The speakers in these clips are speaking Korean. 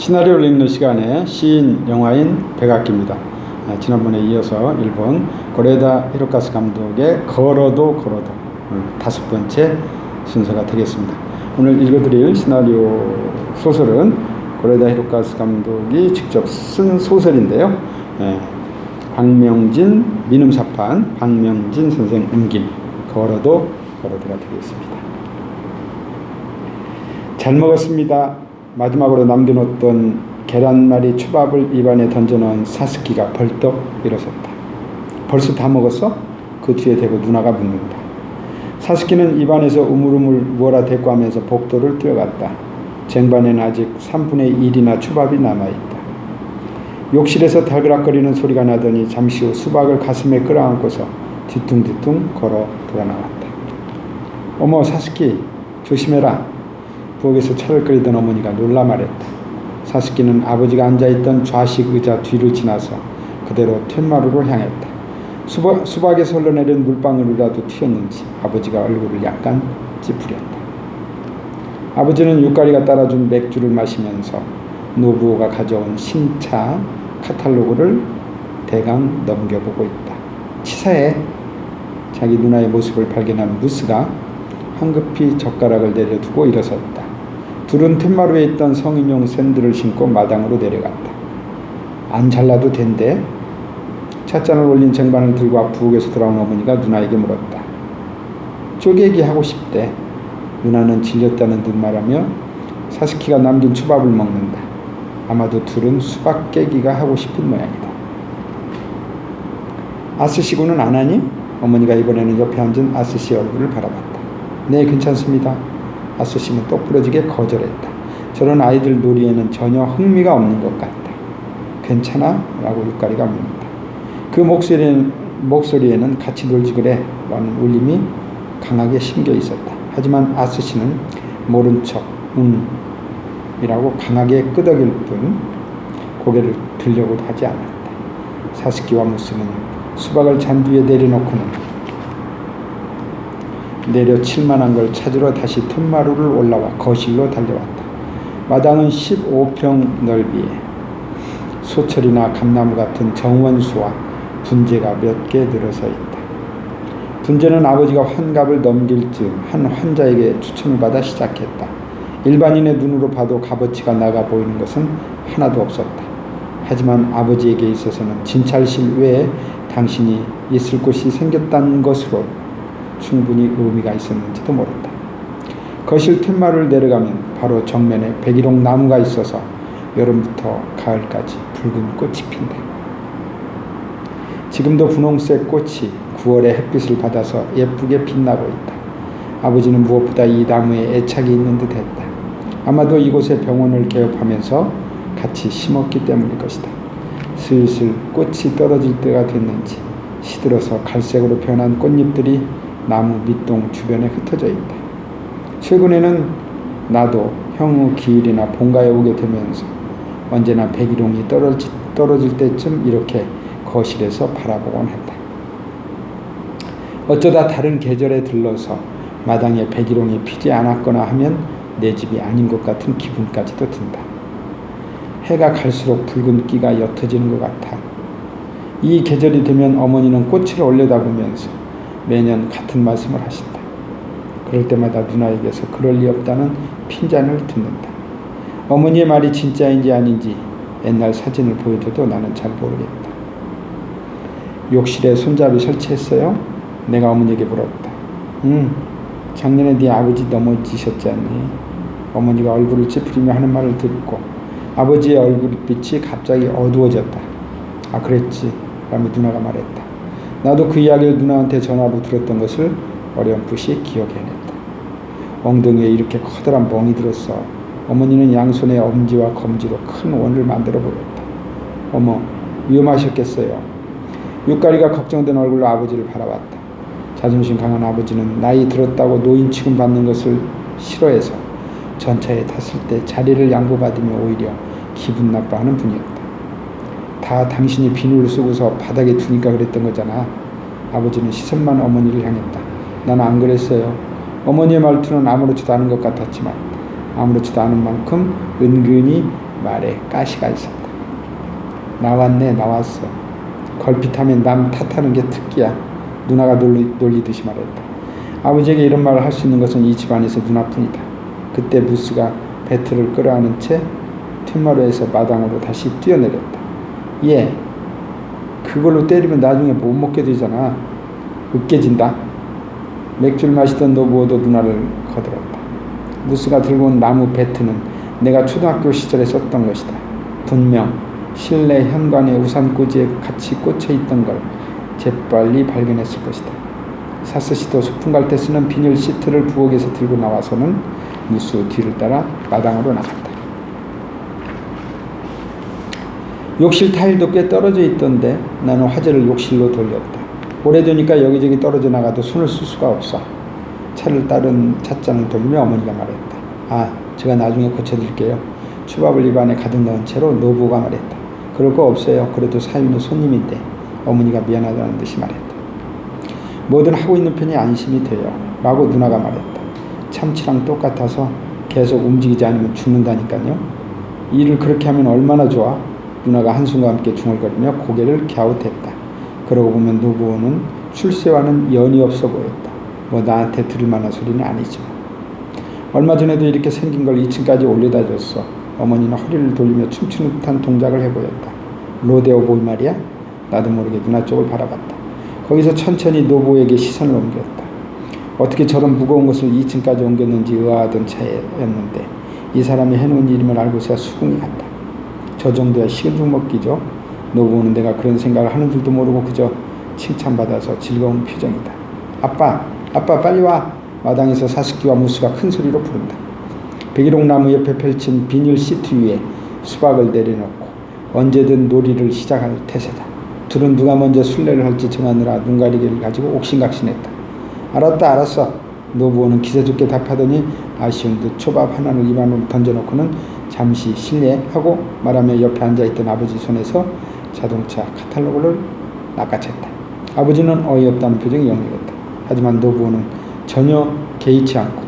시나리오를 읽는 시간에 시인, 영화인 백악기입니다. 아, 지난번에 이어서 일본 고레다 히로카스 감독의 걸어도 걸어도 오늘 다섯 번째 순서가 되겠습니다. 오늘 읽어드릴 시나리오 소설은 고레다 히로카스 감독이 직접 쓴 소설인데요. 예, 박명진 민음사판 박명진 선생 음긴 걸어도 걸어도가 되겠습니다. 잘 먹었습니다. 마지막으로 남겨놓던 계란말이 초밥을 입안에 던져넣은 사스키가 벌떡 일어섰다. 벌써 다 먹었어? 그 뒤에 대고 누나가 묻는다. 사스키는 입안에서 우물우물 무어라 대꾸하면서 복도를 뛰어갔다. 쟁반에는 아직 3분의 1이나 초밥이 남아있다. 욕실에서 달그락거리는 소리가 나더니 잠시 후 수박을 가슴에 끌어안고서 뒤뚱뒤뚱 걸어 돌아나왔다. 어머 사스키 조심해라. 부엌에서 차를 끓이던 어머니가 놀라 말했다. 사스키는 아버지가 앉아있던 좌식 의자 뒤를 지나서 그대로 툇마루로 향했다. 수박, 수박에서 흘러내린 물방울이라도 튀었는지 아버지가 얼굴을 약간 찌푸렸다. 아버지는 육가리가 따라준 맥주를 마시면서 노부호가 가져온 신차 카탈로그를 대강 넘겨보고 있다. 치사해. 자기 누나의 모습을 발견한 무스가 황급히 젓가락을 내려두고 일어섰다. 둘은 툇마루에 있던 성인용 샌들을 신고 마당으로 내려갔다. 안 잘라도 된대. 찻잔을 올린 쟁반을 들고 앞 부엌에서 돌아온 어머니가 누나에게 물었다. 쪼개기 하고 싶대. 누나는 질렸다는 듯 말하며 사스키가 남긴 초밥을 먹는다. 아마도 둘은 수박 깨기가 하고 싶은 모양이다. 아스시고는 안 하니? 어머니가 이번에는 옆에 앉은 아스시 얼굴을 바라봤다. 네, 괜찮습니다. 아스시는 똑부러지게 거절했다. 저런 아이들 놀이에는 전혀 흥미가 없는 것 같다. 괜찮아? 라고 육가리가 묻는다. 그 목소리는, 목소리에는 같이 놀지 그래 라는 울림이 강하게 심겨 있었다. 하지만 아스시는 모른 척, 응, 이라고 강하게 끄덕일 뿐 고개를 들려고도 하지 않았다. 사스키와 무스는 수박을 잔디에 내려놓고는 내려칠 만한 걸 찾으러 다시 툇마루를 올라와 거실로 달려왔다. 마당은 15평 넓이에 소철이나 감나무 같은 정원수와 분재가 몇개 늘어서 있다. 분재는 아버지가 환갑을 넘길 즈음 한 환자에게 추천을 받아 시작했다. 일반인의 눈으로 봐도 값어치가 나가 보이는 것은 하나도 없었다. 하지만 아버지에게 있어서는 진찰실 외에 당신이 있을 곳이 생겼다는 것으로 충분히 의미가 있었는지도 모른다. 거실 툇마루를 내려가면 바로 정면에 백일홍 나무가 있어서 여름부터 가을까지 붉은 꽃이 핀다. 지금도 분홍색 꽃이 9월의 햇빛을 받아서 예쁘게 빛나고 있다. 아버지는 무엇보다 이 나무에 애착이 있는 듯 했다. 아마도 이곳에 병원을 개업하면서 같이 심었기 때문일 것이다. 슬슬 꽃이 떨어질 때가 됐는지 시들어서 갈색으로 변한 꽃잎들이 나무 밑동 주변에 흩어져 있다. 최근에는 나도 형우 기일이나 본가에 오게 되면서 언제나 백일홍이 떨어지, 떨어질 때쯤 이렇게 거실에서 바라보곤 했다. 어쩌다 다른 계절에 들러서 마당에 백일홍이 피지 않았거나 하면 내 집이 아닌 것 같은 기분까지도 든다. 해가 갈수록 붉은 끼가 옅어지는 것 같아. 이 계절이 되면 어머니는 꽃을 올려다보면서 매년 같은 말씀을 하신다. 그럴 때마다 누나에게서 그럴 리 없다는 핀잔을 듣는다. 어머니의 말이 진짜인지 아닌지 옛날 사진을 보여줘도 나는 잘 모르겠다. 욕실에 손잡이 설치했어요? 내가 어머니에게 물었다. 응, 작년에 네 아버지 넘어지셨지 않니? 어머니가 얼굴을 찌푸리며 하는 말을 듣고 아버지의 얼굴빛이 갑자기 어두워졌다. 아 그랬지 라며 누나가 말했다. 나도 그 이야기를 누나한테 전화로 들었던 것을 어렴풋이 기억해냈다. 엉덩이에 이렇게 커다란 멍이 들었어. 어머니는 양손에 엄지와 검지로 큰 원을 만들어 보였다. 어머 위험하셨겠어요. 육가리가 걱정된 얼굴로 아버지를 바라봤다. 자존심 강한 아버지는 나이 들었다고 노인 취급 받는 것을 싫어해서 전차에 탔을 때 자리를 양보받으며 오히려 기분 나빠하는 분이었다. 다 당신이 비누를 쓰고서 바닥에 두니까 그랬던 거잖아. 아버지는 시선만 어머니를 향했다. 나는 안 그랬어요. 어머니의 말투는 아무렇지도 않은 것 같았지만 아무렇지도 않은 만큼 은근히 말에 가시가 있었다. 나왔네 나왔어. 걸핏하면 남 탓하는 게 특기야. 누나가 놀리, 놀리듯이 말했다. 아버지에게 이런 말을 할 수 있는 것은 이 집안에서 누나뿐이다. 그때 무스가 배틀을 끌어안은 채 툇마루에서 마당으로 다시 뛰어내렸다. 예, 그걸로 때리면 나중에 못 먹게 되잖아. 으깨진다. 맥주를 마시던 노부어도 누나를 거들었다. 무스가 들고 온 나무 배트는 내가 초등학교 시절에 썼던 것이다. 분명 실내 현관의 우산꽂이에 같이 꽂혀 있던 걸 재빨리 발견했을 것이다. 사스시도 소풍 갈 때 쓰는 비닐 시트를 부엌에서 들고 나와서는 무스 뒤를 따라 마당으로 나갔다. 욕실 타일도 꽤 떨어져 있던데 나는 화제를 욕실로 돌렸다. 오래되니까 여기저기 떨어져 나가도 손을 쓸 수가 없어. 차를 따른 찻잔을 돌리며 어머니가 말했다. 아, 제가 나중에 고쳐드릴게요. 초밥을 입안에 가득 넣은 채로 노부가 말했다. 그럴 거 없어요. 그래도 사위는 손님인데 어머니가 미안하다는 듯이 말했다. 뭐든 하고 있는 편이 안심이 돼요. 라고 누나가 말했다. 참치랑 똑같아서 계속 움직이지 않으면 죽는다니까요. 일을 그렇게 하면 얼마나 좋아? 누나가 한숨과 함께 중얼거리며 고개를 갸웃했다. 그러고 보면 노부호는 출세와는 연이 없어 보였다. 뭐 나한테 들을 만한 소리는 아니지만. 얼마 전에도 이렇게 생긴 걸 2층까지 올려다 줬어. 어머니는 허리를 돌리며 춤추는 듯한 동작을 해보였다. 로데오 보이 말이야? 나도 모르게 누나 쪽을 바라봤다. 거기서 천천히 노부에게 시선을 옮겼다. 어떻게 저런 무거운 것을 2층까지 옮겼는지 의아하던 차였는데 이 사람이 해놓은 일임을 알고서야 수긍이 갔다. 저 정도야 식은 먹기죠. 노부는 내가 그런 생각을 하는 줄도 모르고 그저 칭찬받아서 즐거운 표정이다. 아빠, 아빠 빨리 와. 마당에서 사스키와 무스가 큰 소리로 부른다. 백일홍 나무 옆에 펼친 비닐 시트 위에 수박을 내려놓고 언제든 놀이를 시작할 태세다. 둘은 누가 먼저 순례를 할지 정하느라 눈가리개를 가지고 옥신각신했다. 알았다 알았어. 노부호는 기세좋게 답하더니 아쉬운 듯 초밥 하나를 입안으로 던져놓고는 잠시 실례하고 말하며 옆에 앉아있던 아버지 손에서 자동차 카탈로그를 낚아챘다. 아버지는 어이없다는 표정이 역력했다. 하지만 노부호는 전혀 개의치 않고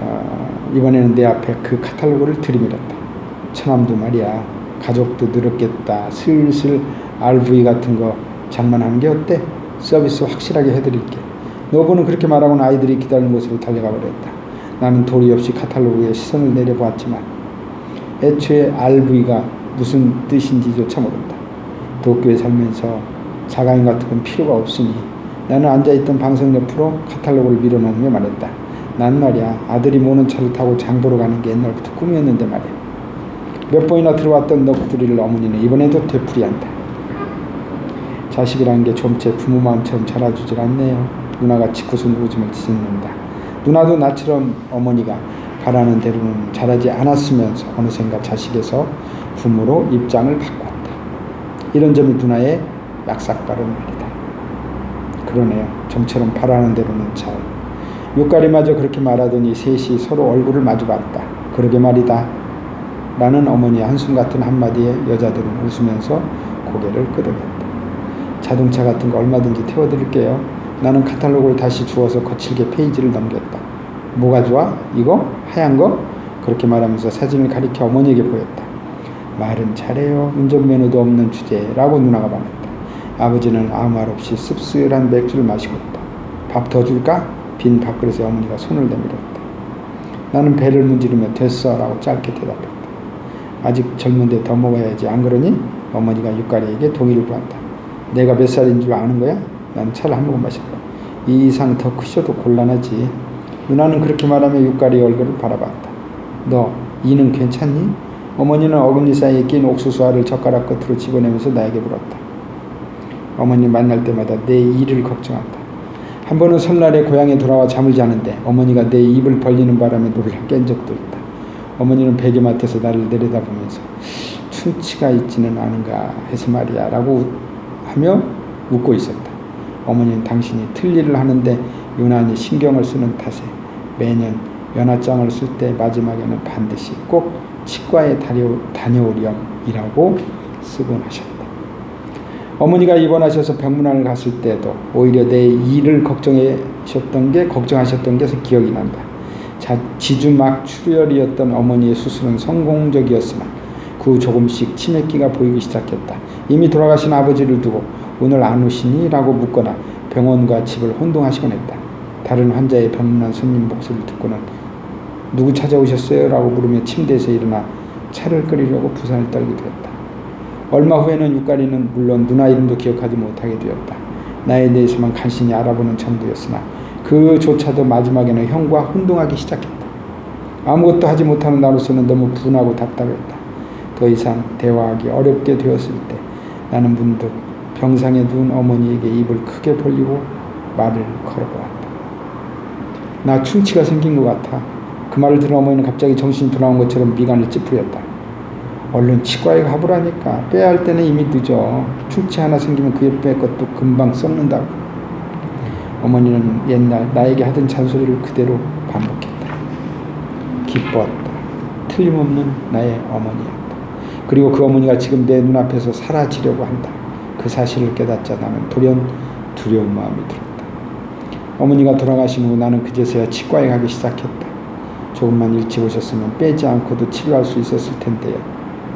어, 이번에는 내 앞에 그 카탈로그를 들이밀었다. 처남도 말이야. 가족도 늘었겠다. 슬슬 RV 같은 거 장만하는 게 어때? 서비스 확실하게 해드릴게. 노부는 그렇게 말하고는 아이들이 기다리는 곳으로 달려가 버렸다. 나는 도리 없이 카탈로그에 시선을 내려보았지만 애초에 RV가 무슨 뜻인지조차 모른다. 도쿄에 살면서 자가용 같은 건 필요가 없으니 나는 앉아있던 방석 옆으로 카탈로그를 밀어놓으며 말했다. 난 말이야 아들이 모는 차를 타고 장 보러 가는 게 옛날부터 꿈이었는데 말이야. 몇 번이나 들어왔던 넋두리를 어머니는 이번에도 되풀이한다. 자식이라는 게 좀체 부모 마음처럼 자라주질 않네요. 누나가 짓궂은 웃음을 짓는다. 누나도 나처럼 어머니가 바라는 대로는 자라지 않았으면서 어느샌가 자식에서 부모로 입장을 바꿨다. 이런 점이 누나의 약삭빠른 말이다. 그러네요. 좀처럼 바라는 대로는 잘. 육가리마저 그렇게 말하더니 셋이 서로 얼굴을 마주 봤다. 그러게 말이다. 라는 어머니의 한숨 같은 한마디에 여자들은 웃으면서 고개를 끄덕였다. 자동차 같은 거 얼마든지 태워드릴게요. 나는 카탈로그를 다시 주워서 거칠게 페이지를 넘겼다. 뭐가 좋아? 이거? 하얀 거? 그렇게 말하면서 사진을 가리켜 어머니에게 보였다. 말은 잘해요. 운전면허도 없는 주제라고 누나가 말했다. 아버지는 아무 말 없이 씁쓸한 맥주를 마시고 있다. 밥 더 줄까? 빈 밥그릇에 어머니가 손을 내밀었다. 나는 배를 문지르며 됐어 라고 짧게 대답했다. 아직 젊은데 더 먹어야지 안 그러니? 어머니가 육가리에게 동의를 구한다. 내가 몇 살인 줄 아는 거야? 난 차를 한 모금 마셨다. 이 이상 더 크셔도 곤란하지. 누나는 그렇게 말하며 육가리 얼굴을 바라봤다. 너 이는 괜찮니? 어머니는 어금니 사이에 낀 옥수수 알을 젓가락 끝으로 집어내면서 나에게 물었다. 어머니 만날 때마다 내 일을 걱정한다. 한 번은 설날에 고향에 돌아와 잠을 자는데 어머니가 내 입을 벌리는 바람에 놀라 깬 적도 있다. 어머니는 베개맡에서 나를 내려다보면서 충치가 있지는 않은가 해서 말이야 라고 하며 웃고 있었다. 어머니는 당신이 틀일을 하는데 유난히 신경을 쓰는 탓에 매년 연하장을 쓸 때 마지막에는 반드시 꼭 치과에 다녀오렴이라고 쓰곤 하셨다. 어머니가 입원하셔서 병문안을 갔을 때도 오히려 내 일을 걱정하셨던 게 걱정하셨던 게 기억이 난다. 자, 지주막 출혈이었던 어머니의 수술은 성공적이었으나 그후 조금씩 치매기가 보이기 시작했다. 이미 돌아가신 아버지를 두고 오늘 안 오시니? 라고 묻거나 병원과 집을 혼동하시곤 했다. 다른 환자의 병문안 손님 목소리를 듣고는 누구 찾아오셨어요? 라고 물으며 침대에서 일어나 차를 끓이려고 부산을 떨기도 했다. 얼마 후에는 육가리는 물론 누나 이름도 기억하지 못하게 되었다. 나에 대해서만 간신히 알아보는 정도였으나 그조차도 마지막에는 형과 혼동하기 시작했다. 아무것도 하지 못하는 나로서는 너무 분하고 답답했다. 더 이상 대화하기 어렵게 되었을 때 나는 문득 병상에 누운 어머니에게 입을 크게 벌리고 말을 걸어보았다. 나 충치가 생긴 것 같아. 그 말을 들은 어머니는 갑자기 정신이 돌아온 것처럼 미간을 찌푸렸다. 얼른 치과에 가보라니까. 빼야 할 때는 이미 늦어. 충치 하나 생기면 그 옆에 것도 금방 썩는다고. 어머니는 옛날 나에게 하던 잔소리를 그대로 반복했다. 기뻤다. 틀림없는 나의 어머니였다. 그리고 그 어머니가 지금 내 눈앞에서 사라지려고 한다. 그 사실을 깨닫자 나는 돌연 두려운 마음이 들었다. 어머니가 돌아가신 후 나는 그제서야 치과에 가기 시작했다. 조금만 일찍 오셨으면 빼지 않고도 치료할 수 있었을 텐데요.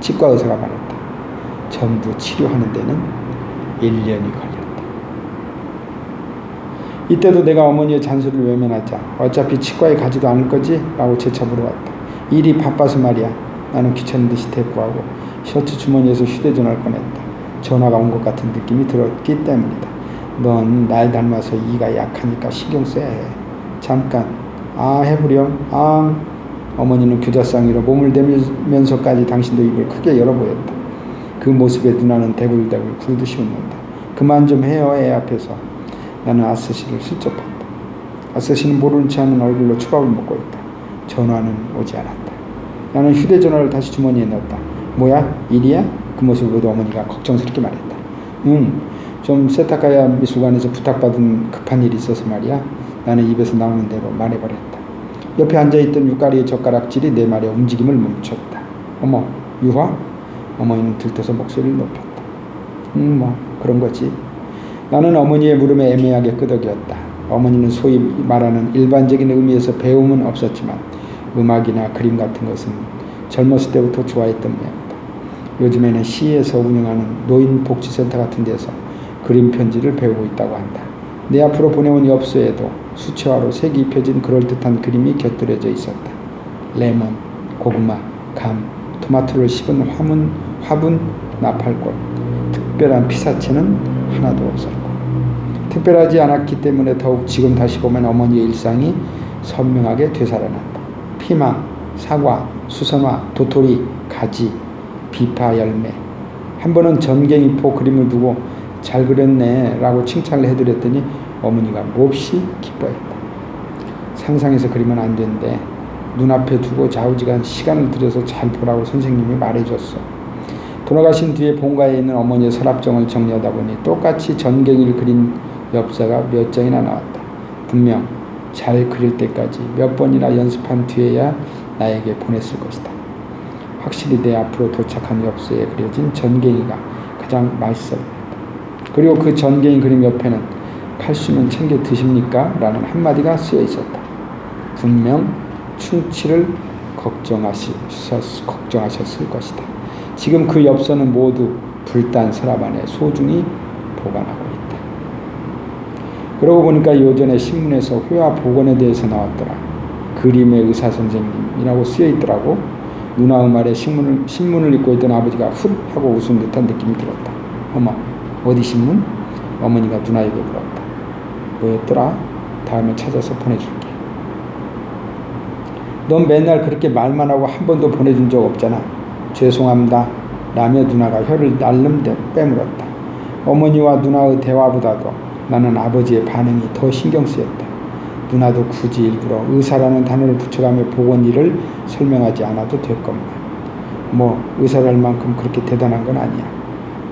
치과 의사가 말했다. 전부 치료하는 데는 1년이 걸렸다. 이때도 내가 어머니의 잔소리를 외면하자 어차피 치과에 가지도 않을 거지? 라고 재차 물어왔다. 일이 바빠서 말이야. 나는 귀찮은 듯이 대꾸하고 셔츠 주머니에서 휴대전화를 꺼냈다. 전화가 온 것 같은 느낌이 들었기 때문이다. 넌 날 닮아서 이가 약하니까 신경 써야 해. 잠깐. 아 해보렴. 아. 어머니는 교자상 위로 몸을 대면서까지 당신도 입을 크게 열어 보였다. 그 모습에 누나는 대굴대굴 굴듯이 웃는다. 그만 좀 해요 애 앞에서. 나는 아스씨를 슬쩍 봤다. 아스씨는 모르는 체 하는 얼굴로 초밥을 먹고 있다. 전화는 오지 않았다. 나는 휴대전화를 다시 주머니에 넣었다. 뭐야? 일이야? 그 모습을 보도 어머니가 걱정스럽게 말했다. 응, 좀 세타카야 미술관에서 부탁받은 급한 일이 있어서 말이야. 나는 입에서 나오는 대로 말해버렸다. 옆에 앉아있던 육가리의 젓가락질이 내 말의 움직임을 멈췄다. 어머, 유화? 어머니는 들떠서 목소리를 높였다. 음, 뭐, 그런 거지. 나는 어머니의 물음에 애매하게 끄덕였다. 어머니는 소위 말하는 일반적인 의미에서 배움은 없었지만 음악이나 그림 같은 것은 젊었을 때부터 좋아했던 모양이다. 요즘에는 시에서 운영하는 노인복지센터 같은 데서 그림 편지를 배우고 있다고 한다. 내 앞으로 보내온 엽서에도 수채화로 색이 입혀진 그럴듯한 그림이 곁들여져 있었다. 레몬, 고구마, 감, 토마토를 씹은 화분, 화분, 나팔꽃, 특별한 피사체는 하나도 없었고 특별하지 않았기 때문에 더욱 지금 다시 보면 어머니의 일상이 선명하게 되살아난다. 피망, 사과, 수선화, 도토리, 가지, 비파 열매. 한 번은 전갱이포 그림을 두고 잘 그렸네 라고 칭찬을 해드렸더니 어머니가 몹시 기뻐했다. 상상해서 그리면 안 된대. 눈앞에 두고 좌우지간 시간을 들여서 잘 보라고 선생님이 말해줬어. 돌아가신 뒤에 본가에 있는 어머니의 서랍정을 정리하다 보니 똑같이 전갱이를 그린 엽서가 몇 장이나 나왔다. 분명 잘 그릴 때까지 몇 번이나 연습한 뒤에야 나에게 보냈을 것이다. 확실히 내 앞으로 도착한 엽서에 그려진 전갱이가 가장 맛있어 보였다. 그리고 그 전갱이 그림 옆에는 칼슘은 챙겨 드십니까? 라는 한마디가 쓰여 있었다. 분명 충치를 걱정하셨, 걱정하셨을 것이다. 지금 그 엽서는 모두 불단 서랍 안에 소중히 보관하고 있다. 그러고 보니까 요전에 신문에서 회화 복원에 대해서 나왔더라. 그림의 의사 선생님이라고 쓰여 있더라고. 누나 말에 신문을, 신문을 읽고 있던 아버지가 훗 하고 웃은 듯한 느낌이 들었다. 어머, 어디 신문? 어머니가 누나에게 물었다. 뭐였더라? 다음에 찾아서 보내줄게. 넌 맨날 그렇게 말만 하고 한 번도 보내준 적 없잖아. 죄송합니다. 라며 누나가 혀를 날름 빼물었다. 어머니와 누나의 대화보다도 나는 아버지의 반응이 더 신경 쓰였다. 누나도 굳이 일부러 의사라는 단어를 붙여가며 보건 일을 설명하지 않아도 될 것만. 뭐 의사랄 만큼 그렇게 대단한 건 아니야.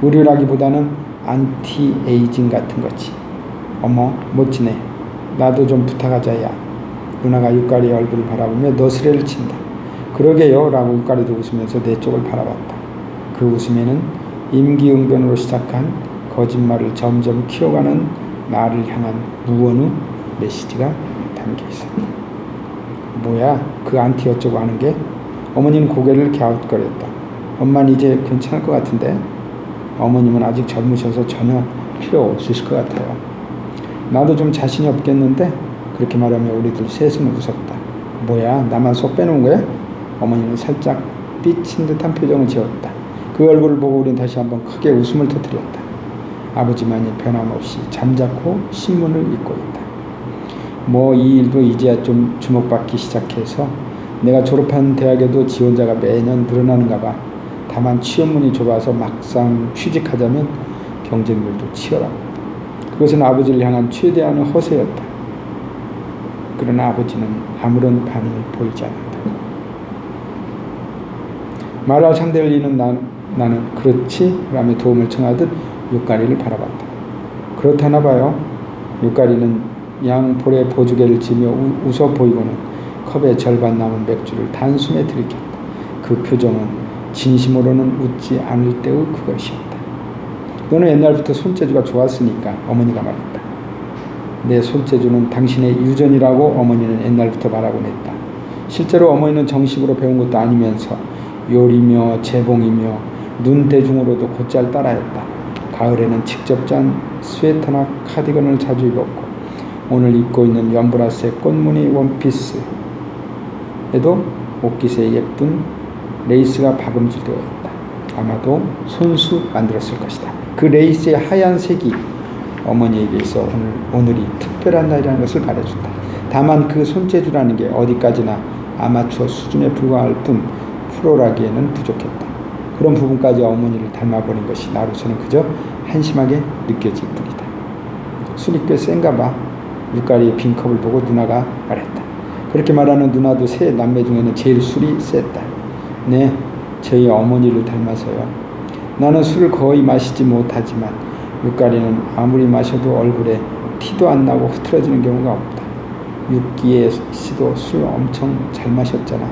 의료라기보다는 안티 에이징 같은 거지. 어머 멋지네. 나도 좀 부탁하자야. 누나가 육가리의 얼굴을 바라보며 너스레를 친다. 그러게요 라고 육가리도 웃으면서 내 쪽을 바라봤다. 그 웃음에는 임기응변으로 시작한 거짓말을 점점 키워가는 나를 향한 무언의 메시지가 담겨 있었다. 뭐야 그 안티 어쩌고 하는 게 어머니는 고개를 갸웃거렸다. 엄마는 이제 괜찮을 것 같은데 어머님은 아직 젊으셔서 전혀 필요 없으실 것 같아요. 나도 좀 자신이 없겠는데 그렇게 말하며 우리들 셋은 웃었다. 뭐야 나만 속 빼놓은 거야? 어머니는 살짝 삐친 듯한 표정을 지었다. 그 얼굴을 보고 우린 다시 한번 크게 웃음을 터뜨렸다. 아버지만이 변함없이 잠자코 신문을 읽고 있다. 뭐 이 일도 이제야 좀 주목받기 시작해서 내가 졸업한 대학에도 지원자가 매년 늘어나는가 봐. 다만 취업문이 좁아서 막상 취직하자면 경쟁률도 치열하고 그것은 아버지를 향한 최대한의 허세였다. 그러나 아버지는 아무런 반응을 보이지 않는다. 말할 상대를 잃는 나, 나는 그렇지 라며 도움을 청하듯 육가리를 바라봤다. 그렇다나 봐요. 육가리는 양 볼에 보조개를 지며 우, 웃어 보이고는 컵의 절반 남은 맥주를 단숨에 들이켰다. 그 표정은 진심으로는 웃지 않을 때의 그것이었다. 너는 옛날부터 손재주가 좋았으니까 어머니가 말했다. 내 손재주는 당신의 유전이라고 어머니는 옛날부터 말하곤 했다. 실제로 어머니는 정식으로 배운 것도 아니면서 요리며 재봉이며 눈대중으로도 곧잘 따라했다. 가을에는 직접 짠 스웨터나 카디건을 자주 입었고 오늘 입고 있는 연보라색 꽃무늬 원피스에도 옷깃에 예쁜 레이스가 박음질되어 있다. 아마도 손수 만들었을 것이다. 그 레이스의 하얀색이 어머니에게 있어 오늘, 오늘이 특별한 날이라는 것을 가르준다. 다만 그 손재주라는 게 어디까지나 아마추어 수준에 불과할 뿐 프로라기에는 부족했다. 그런 부분까지 어머니를 닮아버린 것이 나로서는 그저 한심하게 느껴질 뿐이다. 술이 꽤 센가 봐. 육가리의 빈 컵을 보고 누나가 말했다. 그렇게 말하는 누나도 세 남매 중에는 제일 술이 셌다. 네, 저희 어머니를 닮아서요. 나는 술을 거의 마시지 못하지만 육가리는 아무리 마셔도 얼굴에 티도 안 나고 흐트러지는 경우가 없다. 육기의 씨도 술 엄청 잘 마셨잖아.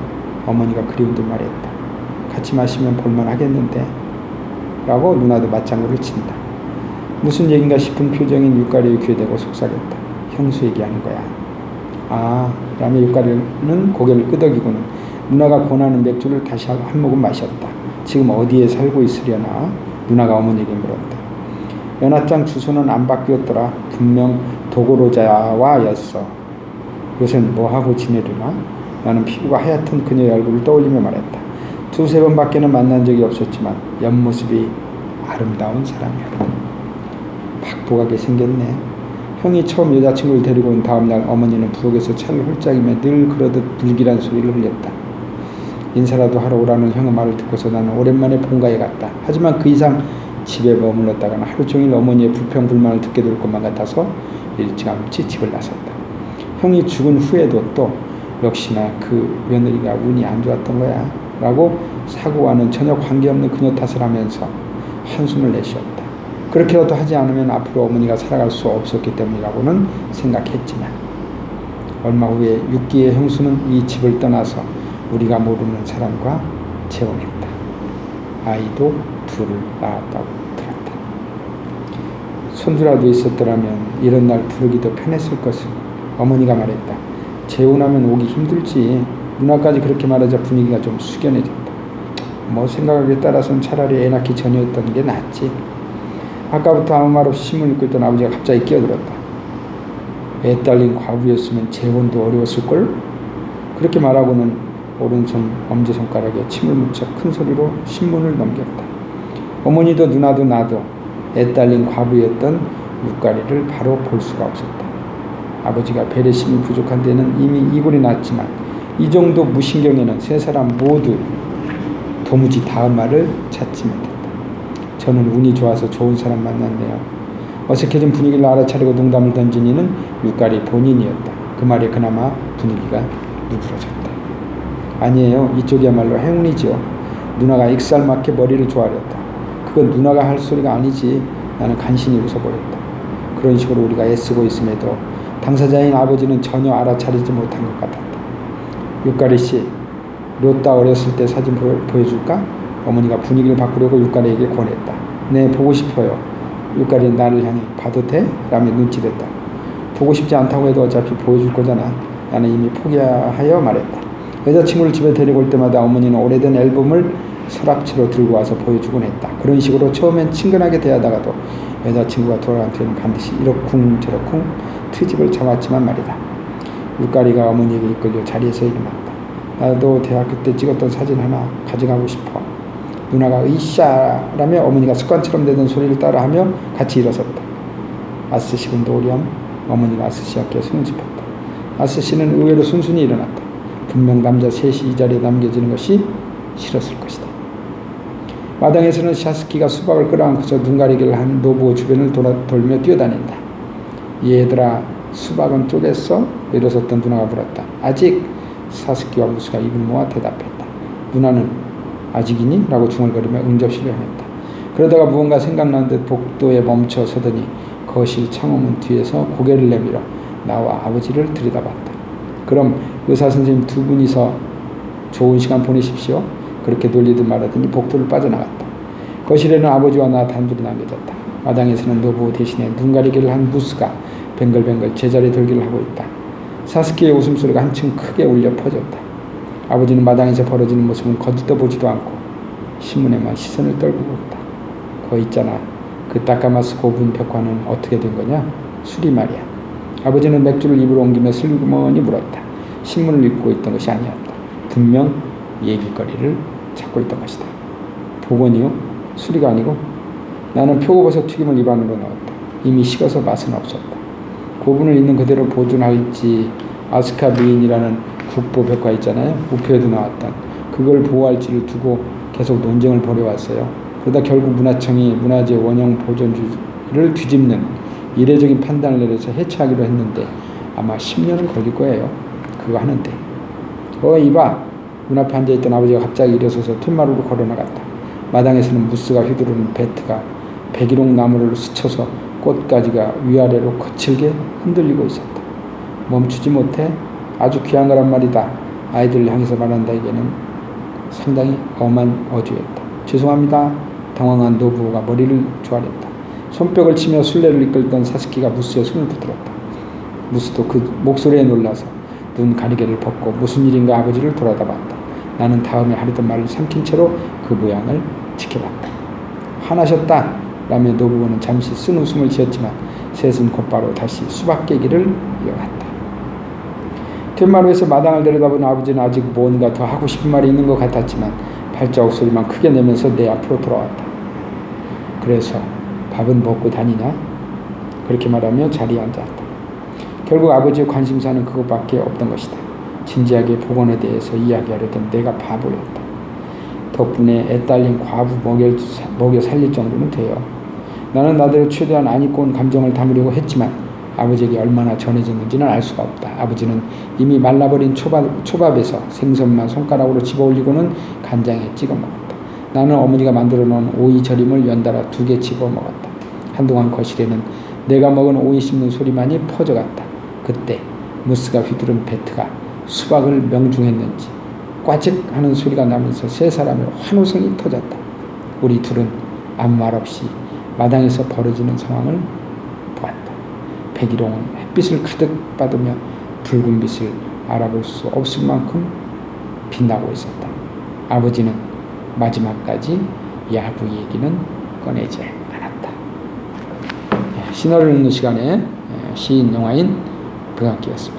어머니가 그리운 듯 말했다. 같이 마시면 볼만 하겠는데 라고 누나도 맞장구를 친다. 무슨 얘긴가 싶은 표정인 육가리의 귀에 대고 속삭였다. 형수 얘기하는 거야. 아, 라며 육가리는 고개를 끄덕이고는 누나가 권하는 맥주를 다시 한 모금 마셨다. 지금 어디에 살고 있으려나? 누나가 어머니에게 물었다. 연하장 주소는 안 바뀌었더라. 분명 도고로자와였어. 요새는 뭐하고 지내려나? 나는 피부가 하얗던 그녀의 얼굴을 떠올리며 말했다. 두세 번밖에는 만난 적이 없었지만 옆모습이 아름다운 사람이었다. 박복하게 생겼네. 형이 처음 여자친구를 데리고 온 다음날 어머니는 부엌에서 차를 홀짝이며 늘 그러듯 불길한 소리를 흘렸다. 인사라도 하러 오라는 형의 말을 듣고서 나는 오랜만에 본가에 갔다. 하지만 그 이상 집에 머물렀다가는 하루 종일 어머니의 불평불만을 듣게 될 것만 같아서 일찌감치 집을 나섰다. 형이 죽은 후에도 또 역시나 그 며느리가 운이 안 좋았던 거야 라고 사고와는 전혀 관계없는 그녀 탓을 하면서 한숨을 내쉬었다. 그렇게라도 하지 않으면 앞으로 어머니가 살아갈 수 없었기 때문이라고는 생각했지만 얼마 후에 육기의 형수는 이 집을 떠나서 우리가 모르는 사람과 재혼했다. 아이도 둘을 낳았다고 들었다. 손주라도 있었더라면 이런 날 부르기도 편했을 것을 어머니가 말했다. 재혼하면 오기 힘들지. 누나까지 그렇게 말하자 분위기가 좀 숙연해졌다. 뭐 생각하기에 따라서는 차라리 애 낳기 전이었던 게 낫지. 아까부터 아무 말 없이 신문 읽고 있던 아버지가 갑자기 끼어들었다. 애 딸린 과부였으면 재혼도 어려웠을걸? 그렇게 말하고는 오른손 엄지손가락에 침을 묻혀 큰 소리로 신문을 넘겼다. 어머니도 누나도 나도 애 딸린 과부였던 육가리를 바로 볼 수가 없었다. 아버지가 배려심이 부족한 데는 이미 이골이 났지만 이 정도 무신경에는 세 사람 모두 도무지 다음 말을 찾지 못했다. 저는 운이 좋아서 좋은 사람 만났네요. 어색해진 분위기를 알아차리고 농담을 던진 이는 육가리 본인이었다. 그 말에 그나마 분위기가 누그러졌다. 아니에요. 이쪽이야말로 행운이죠. 누나가 익살맞게 머리를 조아렸다. 그건 누나가 할 소리가 아니지. 나는 간신히 웃어 보였다. 그런 식으로 우리가 애쓰고 있음에도 당사자인 아버지는 전혀 알아차리지 못한 것 같았다. 육가리 씨, 로따 어렸을 때 사진 보여, 보여줄까? 어머니가 분위기를 바꾸려고 육가리에게 권했다. 네, 보고 싶어요. 육가리는 나를 향해 봐도 돼? 라며 눈치댔다. 보고 싶지 않다고 해도 어차피 보여줄 거잖아. 나는 이미 포기하여 말했다. 여자친구를 집에 데리고 올 때마다 어머니는 오래된 앨범을 서랍채로 들고 와서 보여주곤 했다. 그런 식으로 처음엔 친근하게 대하다가도 여자친구가 돌아간 뒤에는 반드시 이러쿵 저러쿵 트집을 잡았지만 말이다. 울가리가 어머니에게 이끌려 자리에서 일어났다. 나도 대학교 때 찍었던 사진 하나 가져가고 싶어. 누나가 으쌰라며 어머니가 습관처럼 내던 소리를 따라하며 같이 일어섰다. 아스씨군 도리함 어머니가 아스씨 어깨에 손을 짚었다. 아스씨는 의외로 순순히 일어났다. 분명 남자 셋이 이 자리에 남겨지는 것이 싫었을 것이다. 마당에서는 샤스키가 수박을 끌어안고서 눈 가리기를 한 노부어 주변을 돌아, 돌며 뛰어다닌다. 얘들아 수박은 쪼갰어? 일어섰던 누나가 물었다. 아직 사스키와 무수가 입을 모아 대답했다. 누나는 아직이니? 라고 중얼거리며 응접시를 향했다. 그러다가 무언가 생각난 듯 복도에 멈춰 서더니 거실 창호문 뒤에서 고개를 내밀어 나와 아버지를 들여다봤다. 그럼 의사 선생님 두 분이서 좋은 시간 보내십시오. 그렇게 놀리듯 말하더니 복도를 빠져나갔다. 거실에는 아버지와 나 단둘이 남겨졌다. 마당에서는 노부 대신에 눈 가리기를 한 무스가 뱅글뱅글 제자리 돌기를 하고 있다. 사스키의 웃음소리가 한층 크게 울려 퍼졌다. 아버지는 마당에서 벌어지는 모습은 거들떠 보지도 않고 신문에만 시선을 떨구고 있다. 거 있잖아. 그 따까마스 고분 벽화는 어떻게 된 거냐? 술이 말이야. 아버지는 맥주를 입으로 옮기며 슬그머니 물었다. 신문을 읽고 있던 것이 아니었다. 분명 얘기거리를 찾고 있던 것이다. 복원이요? 술이가 아니고? 나는 표고버섯 튀김을 입안으로 넣었다. 이미 식어서 맛은 없었다. 고분을 있는 그대로 보존할지 아스카 미인이라는 국보 벽화 있잖아요. 우표에도 나왔던 그걸 보호할지를 두고 계속 논쟁을 벌여왔어요. 그러다 결국 문화청이 문화재 원형 보존주를 뒤집는 이례적인 판단을 내려서 해체하기로 했는데 아마 10년은 걸릴 거예요. 그거 하는데. 어 이봐 문 앞에 앉아있던 아버지가 갑자기 일어서서 툇마루로 걸어나갔다. 마당에서는 무스가 휘두르는 배트가 백일홍 나무를 스쳐서 꽃가지가 위아래로 거칠게 흔들리고 있었다. 멈추지 못해 아주 귀한 거란 말이다. 아이들을 향해서 말한 다에게는 상당히 엄한 어조였다. 죄송합니다. 당황한 노부가 머리를 조아렸다. 손뼉을 치며 순례를 이끌던 사스키가 무스의 손을 붙들었다. 무스도 그 목소리에 놀라서 눈 가리개를 벗고 무슨 일인가 아버지를 돌아다 봤다. 나는 다음에 하려던 말을 삼킨 채로 그 모양을 지켜봤다. 화나셨다. 라며 노부부는 잠시 쓴 웃음을 지었지만 셋은 곧바로 다시 수박 깨기를 이어 갔다. 툇마루에서 마당을 내려다본 아버지는 아직 뭔가 더 하고 싶은 말이 있는 것 같았지만 발자국 소리만 크게 내면서 내 앞으로 돌아왔다. 그래서 밥은 먹고 다니냐? 그렇게 말하며 자리에 앉았다. 결국 아버지의 관심사는 그것밖에 없던 것이다. 진지하게 복원에 대해서 이야기하려던 내가 바보였다. 덕분에 애 딸린 과부 먹여, 먹여 살릴 정도는 돼요. 나는 나대로 최대한 안 입고 온 감정을 담으려고 했지만 아버지에게 얼마나 전해졌는지는 알 수가 없다. 아버지는 이미 말라버린 초밥, 초밥에서 생선만 손가락으로 집어 올리고는 간장에 찍어 먹었다. 나는 어머니가 만들어 놓은 오이 절임을 연달아 두 개 집어 먹었다. 한동안 거실에는 내가 먹은 오이 씹는 소리만이 퍼져갔다. 그때 무스가 휘두른 배트가 수박을 명중했는지 꽈직 하는 소리가 나면서 세 사람의 환호성이 터졌다. 우리 둘은 아무 말 없이 마당에서 벌어지는 상황을. 백일홍은 햇빛을 가득 받으며 붉은 빛을 알아볼 수 없을 만큼 빛나고 있었다. 아버지는 마지막까지 야부 얘기는 꺼내지 않았다. 예, 신화를 읽는 시간에 예, 시인 영화인 백악기였습니다.